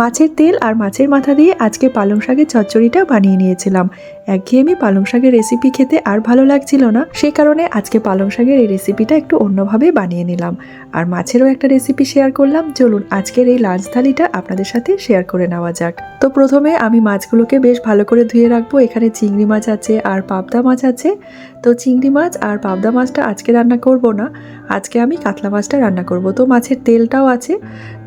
মাছের তেল আর মাছের মাথা দিয়ে আজকে পালং শাকের চচ্চড়িটা বানিয়ে নিয়েছিলাম। একঘেয়েমি পালং শাকের রেসিপি খেতে আর ভালো লাগছিল না সেই কারণে আজকে পালং শাকের এই রেসিপিটা একটু অন্যভাবে বানিয়ে নিলাম। আর মাছেরও একটা রেসিপি শেয়ার করলাম, চলুন আজকের এই লাঞ্চ থালিটা আপনাদের সাথে শেয়ার করে নেওয়া যাক। তো প্রথমে আমি মাছগুলোকে বেশ ভালো করে ধুয়ে রাখব, এখানে চিংড়ি মাছ আছে আর পাবদা মাছ আছে। তো চিংড়ি মাছ আর পাবদা মাছটা আজকে রান্না করব না, আজকে আমি কাতলা মাছটা রান্না করব। তো মাছের তেলটাও আছে।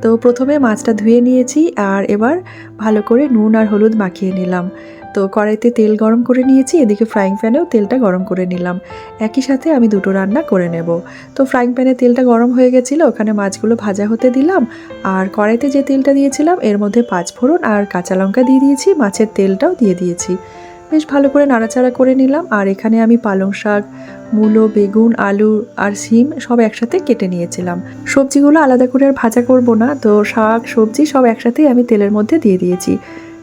তো প্রথমে মাছটা ধুয়ে নিয়েছি আর এবার ভালো করে নুন আর হলুদ মাখিয়ে নিলাম। তো কড়াইতে তেল গরম করে নিয়েছি, এদিকে ফ্রাইং প্যানেও তেলটা গরম করে নিলাম। একই সাথে আমি দুটো রান্না করে নেব। তো ফ্রাইং প্যানে তেলটা গরম হয়ে গেছিল, ওখানে মাছগুলো ভাজা হতে দিলাম। আর কড়াইতে যে তেলটা দিয়েছিলাম, এর মধ্যে পাঁচ ফোড়ন আর কাঁচা লঙ্কা দিয়ে দিয়েছি, মাছের তেলটাও দিয়ে দিয়েছি। বেশ ভালো করে নাড়াচাড়া করে নিলাম, আর এখানে আমি পালং শাক, মূলো, বেগুন, আলু আর শিম সব একসাথে কেটে নিয়েছিলাম। সবজিগুলো আলাদা করে আর ভাজা করব না, তো শাক, সবজি সব একসাথেই আমি তেলের মধ্যে দিয়ে দিয়েছি।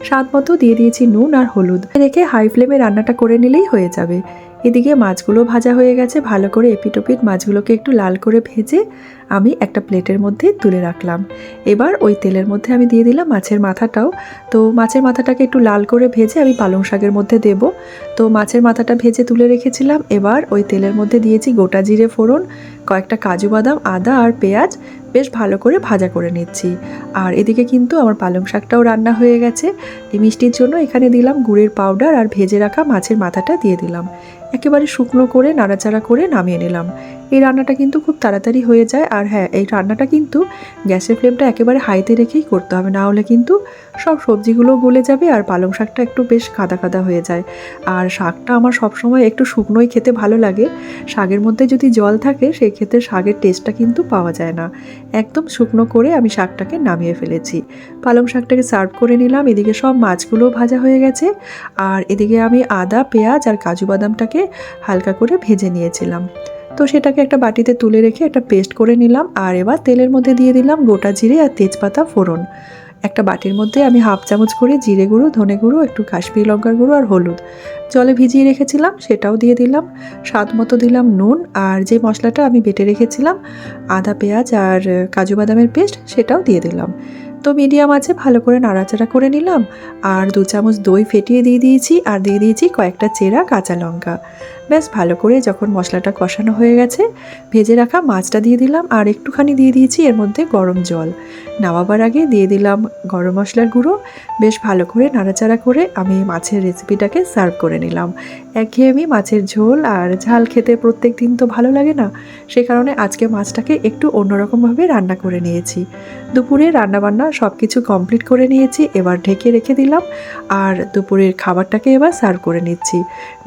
স্বাদ মতো দিয়ে দিয়েছি নুন আর হলুদ। রেখে হাই ফ্লেমে রান্নাটা করে নিলেই হয়ে যাবে। এদিকে মাছগুলো ভাজা হয়ে গেছে, ভালো করে এপিটোপিট মাছগুলোকে একটু লাল করে ভেজে আমি একটা প্লেটের মধ্যে তুলে রাখলাম। এবার ওই তেলের মধ্যে আমি দিয়ে দিলাম মাছের মাথাটাও। তো মাছের মাথাটাকে একটু লাল করে ভেজে আমি পালং শাকের মধ্যে দেব। তো মাছের মাথাটা ভেজে তুলে রেখেছিলাম। এবার ওই তেলের মধ্যে দিয়েছি গোটা জিরে ফোড়ন, কয়েকটা কাজু বাদাম, আদা আর পেঁয়াজ। বেশ ভালো করে ভাজা করে নিচ্ছি। আর এদিকে কিন্তু আমার পালং শাকটাও রান্না হয়ে গেছে। এই মিষ্টির জন্য এখানে দিলাম গুড়ের পাউডার আর ভেজে রাখা মাছের মাথাটা দিয়ে দিলাম। একেবারে শুকনো করে, নাড়াচাড়া করে নামিয়ে নিলাম। এই রান্নাটা কিন্তু খুব তাড়াতাড়ি হয়ে যায়। আর হ্যাঁ এই রান্নাটা কিন্তু গ্যাসের ফ্লেমটা একেবারে হাইতে রেখেই করতে হবে। না হলে কিন্তু সব সবজিগুলো গলে যাবে আর পালং শাকটা একটু বেশ কাদা কাদা হয়ে যায়। আর শাকটা আমার সবসময় একটু শুকনোই খেতে ভালো লাগে। শাকের মধ্যে যদি জল থাকে সেই ক্ষেত্রে শাকের টেস্টটা কিন্তু পাওয়া যায় না। একদম শুকনো করে আমি শাকটাকে নামিয়ে ফেলেছি। পালং শাকটাকে সার্ভ করে নিলাম, এদিকে সব মাছগুলো ভাজা হয়ে গেছে। আর এদিকে আমি আদা, পেঁয়াজ আর কাজু বাদামটাকে হালকা করে ভেজে নিয়েছিলাম। তো সেটাকে একটা বাটিতে তুলে রেখে একটা পেস্ট করে নিলাম। আর এবার তেলের মধ্যে দিয়ে দিলাম গোটা জিরে আর তেজপাতা ফোড়ন। একটা বাটির মধ্যে আমি হাফ চামচ করে জিরে গুঁড়ো, ধনে গুঁড়ো, একটু কাশ্মীরি লঙ্কার গুঁড়ো আর হলুদ। জলে ভিজিয়ে রেখেছিলাম, সেটাও দিয়ে দিলাম। স্বাদ মতো দিলাম নুন আর যে মশলাটা আমি বেটে রেখেছিলাম, আদা, পেঁয়াজ আর কাজু বাদামের পেস্ট, সেটাও দিয়ে দিলাম। তো মিডিয়াম আছে, ভালো করে নাড়াচাড়া করে নিলাম। আর দু চামচ দই ফেটিয়ে দিয়ে দিয়েছি, আর দিয়ে দিয়েছি কয়েকটা চেরা কাঁচা লঙ্কা। ব্যাস, ভালো করে যখন মশলাটা কষানো হয়ে গেছে, ভেজে রাখা মাছটা দিয়ে দিলাম আর একটুখানি দিয়ে দিয়েছি এর মধ্যে গরম জল। নামাবার আগে দিয়ে দিলাম গরম মশলার গুঁড়ো। বেশ ভালো করে নাড়াচাড়া করে আমি মাছের রেসিপিটাকে সার্ভ করে নিলাম। একঘেয়েমি মাছের ঝোল আর ঝাল খেতে প্রত্যেক দিন তো ভালো লাগে না। সে কারণে আজকে মাছটাকে একটু অন্যরকমভাবে রান্না করে নিয়েছি। দুপুরে রান্নাবান্না সব কিছু কমপ্লিট করে নিয়েছি, এবার ঢেকে রেখে দিলাম। আর দুপুরের খাবারটাকে এবার সার্ভ করে নিচ্ছি।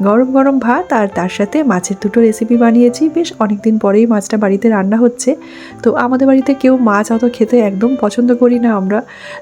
গরম গরম ভাত আর তার সাথে মাছের দুটো রেসিপি বানিয়েছি। বেশ অনেক দিন পরেই মাছটা বাড়িতে রান্না হচ্ছে। তো আমাদের বাড়িতে কেউ মাছ অত খেতে একদম পছন্দ করি না আমরা।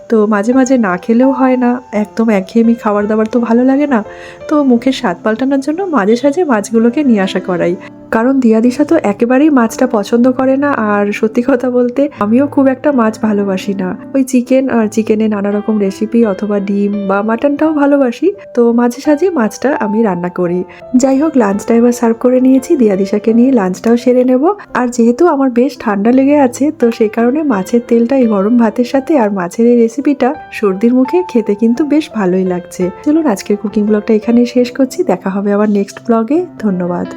তো মাঝে মাঝে না খেলেও হয় না। একদম একঘেয়েমি খাবার দাবার তো ভালো লাগে না। তো মুখের স্বাদ পাল্টানোর জন্য মাঝে সাঝে মাছগুলোকে নিয়ে আসা করাই। কারণ দিয়াদিশা তো একেবারেই মাছটা পছন্দ করে না, আর সত্যি কথা বলতে আমিও খুব একটা মাছ ভালোবাসি না। ওই চিকেন আর চিকেনে নানা রকম রেসিপি অথবা ডিম বা মাটনটাও ভালোবাসি, তো মাঝে সাঝে মাছটা আমি রান্না করি। যাই হোক লাঞ্চটা এবার সার্ভ করে নিয়েছি, দিয়াদিশাকে নিয়ে লাঞ্চটাও সেরে নেব। আর যেহেতু আমার বেশ ঠান্ডা লেগে আছে, তো সেই কারণে মাছের তেলটা এই গরম ভাতের সাথে আর মাছের এই রেসিপিটা সর্দির মুখে খেতে কিন্তু বেশ ভালোই লাগছে। চলুন, আজকের কুকিং ব্লগটা এখানেই শেষ করছি। দেখা হবে আবার নেক্সট ব্লগে ধন্যবাদ।